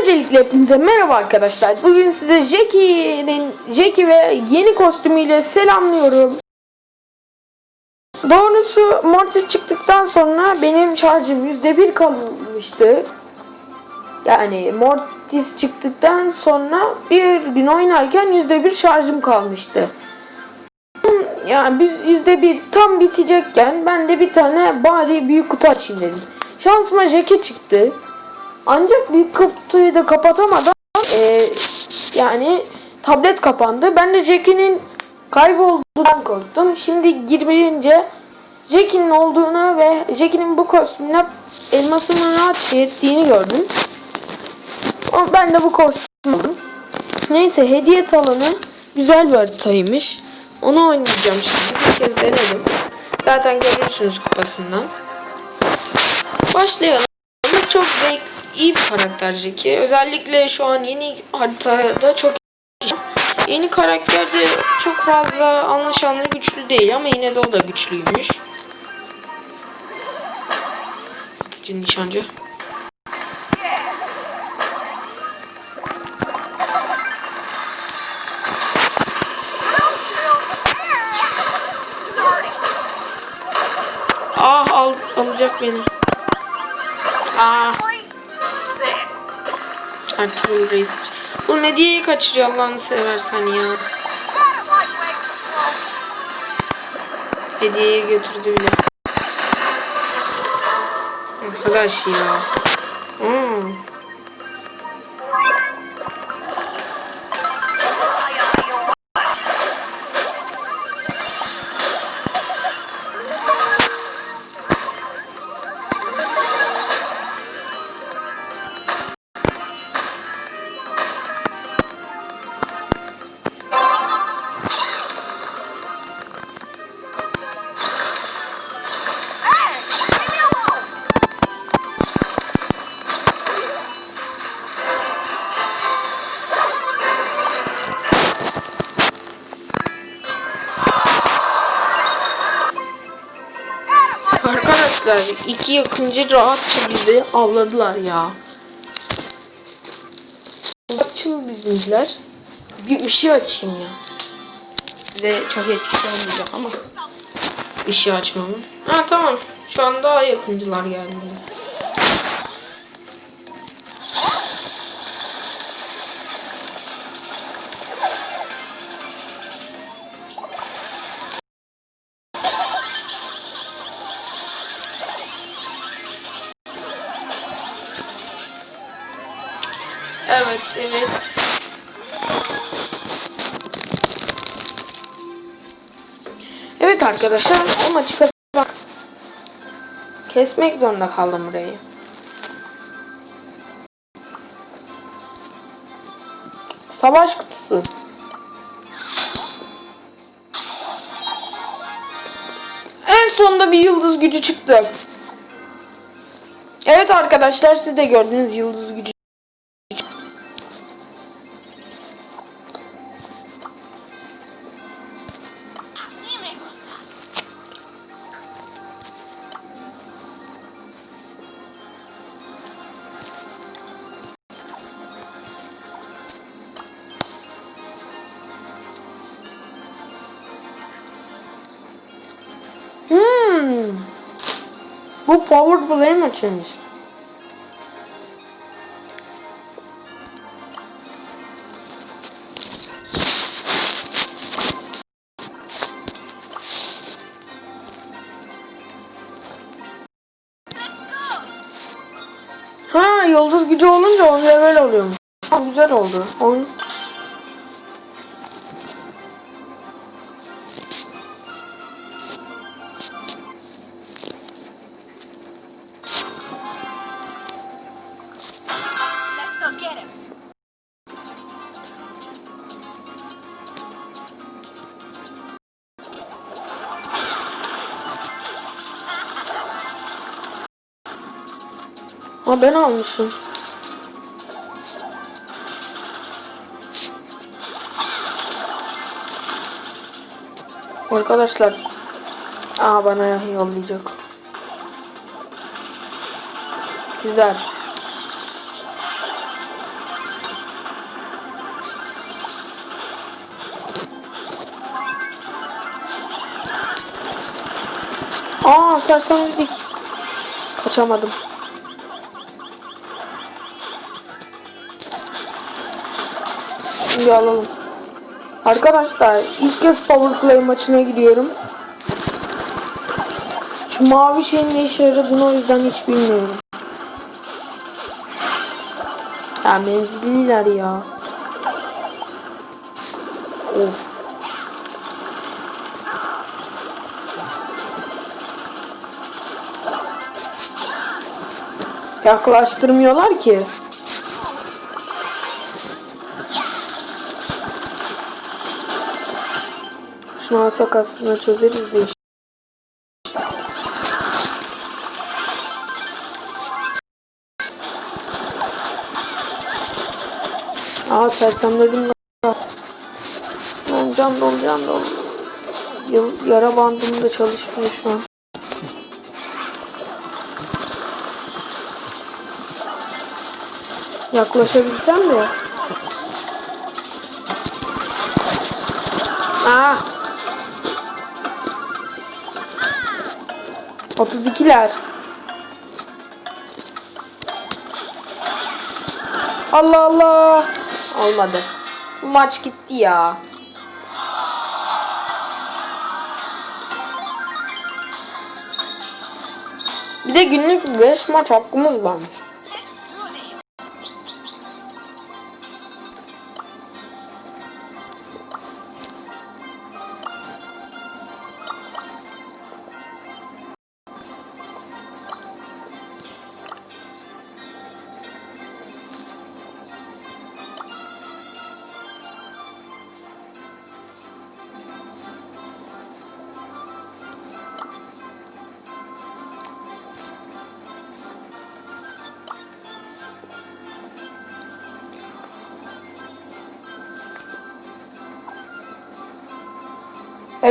Öncelikle hepinize merhaba arkadaşlar. Bugün size Jackie'nin Jackie ve yeni kostümüyle selamlıyorum. Doğrusu Mortis çıktıktan sonra benim şarjım %1 kalmıştı. Yani Mortis çıktıktan sonra bir gün oynarken %1 şarjım kalmıştı. Yani biz %1 tam bitecekken ben de bir tane bari büyük kutu açayım dedim. Şansıma Jackie çıktı. Ancak büyük kutuyu da kapatamadan e, yani tablet kapandı. Ben de Jackie'nin kaybolduğundan korktum. Şimdi girince Jackie'nin olduğunu ve Jackie'nin bu kostümüne elmasının rahat ettiğini gördüm. Ben de bu kostümü. Neyse hediye talanı güzel bir haritaymış. Onu oynayacağım şimdi. Bir kez denedim. Zaten görürsünüz kupasından. Başlayalım. Çok zevk, iyi bir karakter Jackie. Özellikle şu an yeni haritada çok. Yeni karakter de çok fazla anlaşanlı güçlü değil ama yine de o da güçlüymüş. Atıcı nişancı. Ah al, alacak beni. Ah. Ertuğrul Reis. Bu hediyeyi kaçırıyor Allah'ını seversen ya. Hediyeyi götürdü bile. Arkadaş ya. Arkadaşlar iki yakıncı rahatça bizi avladılar ya. Açın bizimkiler. Bir ışığı açayım ya. Size çok etkisi olmayacak ama. Işığı açmamın. Ha tamam. Şu an daha yakıncılar geldi. Evet, evet. Evet arkadaşlar, o maçı bak. Kesmek zorunda kaldım burayı. Savaş kutusu. En sonunda bir yıldız gücü çıktı. Evet arkadaşlar siz de gördünüz yıldız gücü. Hmm. Bu power play maçıymış. Ha yıldız gücü olunca 10 level oluyormuş. Ha, güzel oldu. Oyun Ama ben almışım. Arkadaşlar. Aha bana yollayacak. Güzel. Aa sen sen Kaçamadım. Şimdi alalım. Arkadaşlar ilk kez Powerplay maçına gidiyorum. Şu mavi şeyin ne işe yaradığını o yüzden hiç bilmiyorum. Ya menzilliler ya. Of. Yaklaştırmıyorlar ki. Şunu alsak aslında çözeriz de işte. Aa sersemledim ya. Lan can dolu can dolu. Ya- Yara bandım da çalışmıyor şu an. Yaklaşabilsem de. Aa. 32'ler. Allah Allah. Olmadı. Bu maç gitti ya. Bir de günlük 5 maç hakkımız varmış.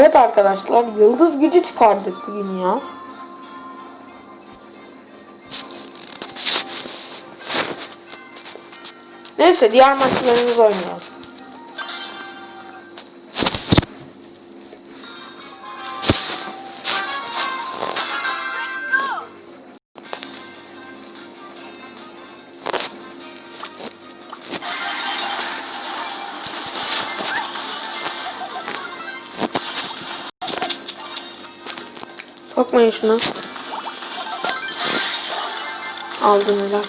Evet arkadaşlar yıldız gücü çıkardık bugün ya. Neyse diğer maçlarımızı oynayalım. Sokmayın şunu. Aldım helal.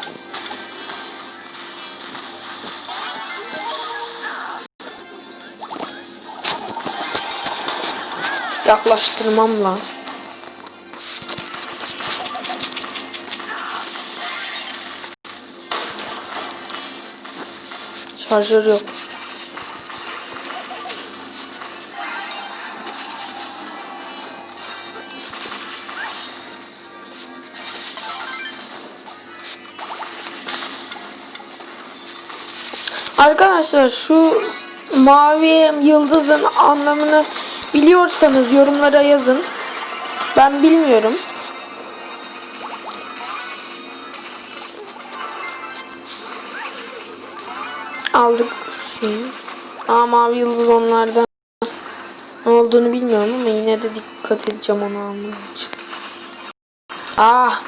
Yaklaştırmam lazım. Şarjör yok. Arkadaşlar şu mavi yıldızın anlamını biliyorsanız yorumlara yazın. Ben bilmiyorum. Aldık şeyi. Aa mavi yıldız onlardan ne olduğunu bilmiyorum ama yine de dikkat edeceğim onu almak için. Ah!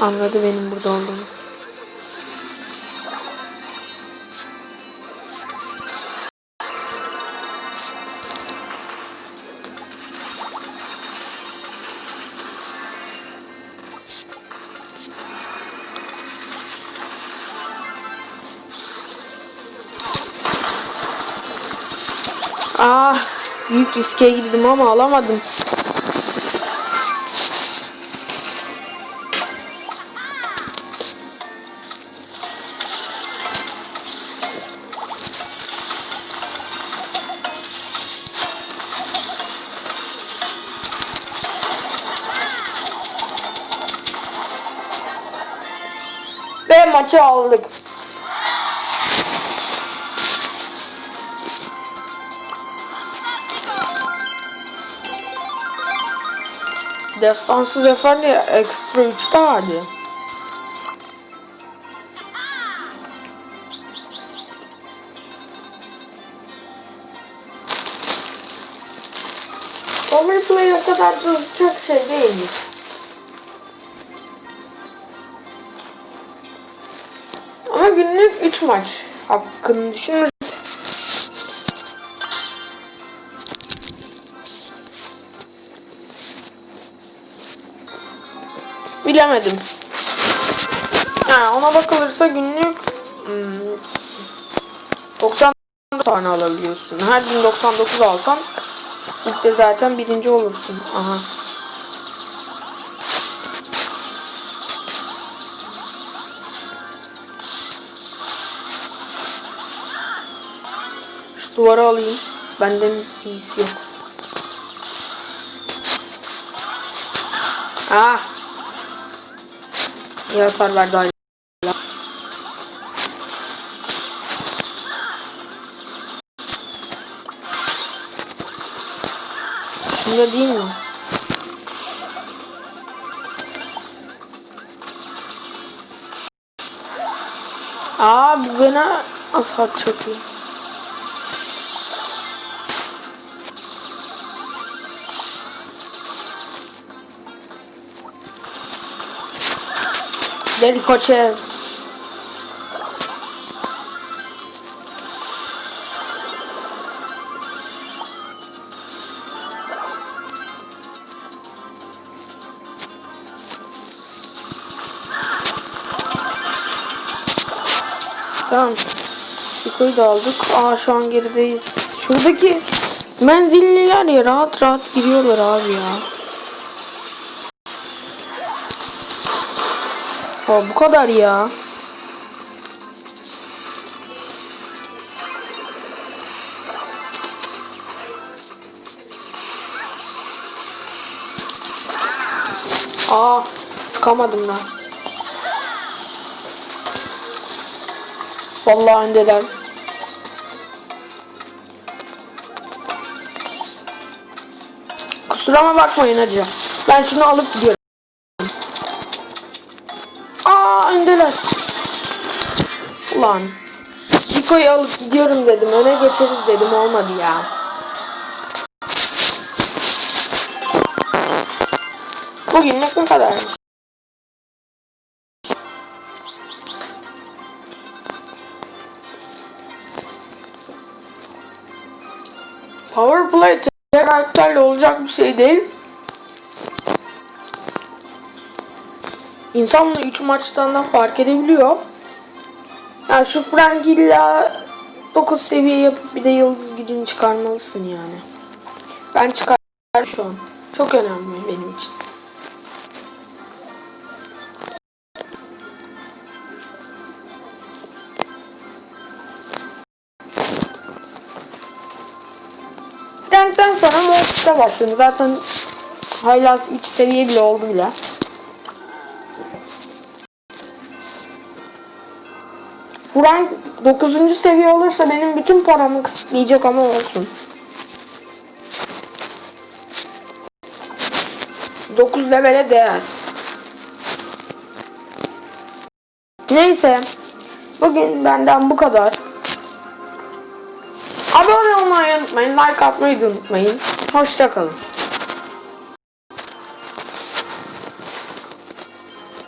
Anladı benim burada olduğumu. Ah, büyük riske girdim ama alamadım. Ve maçı aldık. Destansı Zafer'le ekstra 3 de vardı. Powerplay o kadar da çok şey değilmiş. Ama günlük 3 maç hakkını düşünürüz. Bilemedim. Yani ona bakılırsa günlük hmm, 90 tane alabiliyorsun. Her gün 99 alsan ilk de zaten birinci olursun. Aha. Şu duvarı alayım. Benden iyisi yok. Ah. İyi hasar verdi hala. Şunda değil mi? Aa bana hasar çakıyor. Del coches. Tamam. Yukarı da aldık. Aa şu an gerideyiz. Şuradaki menzilliler ya rahat rahat giriyorlar abi ya. Aa, bu kadar ya. Aa, sıkamadım ben. Vallahi öndeler. Kusuruma bakmayın hacı. Ben şunu alıp gidiyorum. Ulan. Chico'yu alıp gidiyorum dedim. Öne geçeriz dedim. Olmadı ya. Bugünlük bu kadar. Powerplay tek karakterle olacak bir şey değil. İnsan bunu 3 maçtan da fark edebiliyor. Yani şu Frankilla 9 seviye yapıp bir de yıldız gücünü çıkarmalısın yani. Ben çıkar şu an. Çok önemli benim için. Frank'ten sonra Mortis'e başladım. Zaten Hylas 3 seviye bile oldu bile. Frank 9. seviye olursa benim bütün paramı kısıtlayacak ama olsun. 9 levele değer. Neyse. Bugün benden bu kadar. Abone olmayı unutmayın. Like atmayı unutmayın. Hoşçakalın.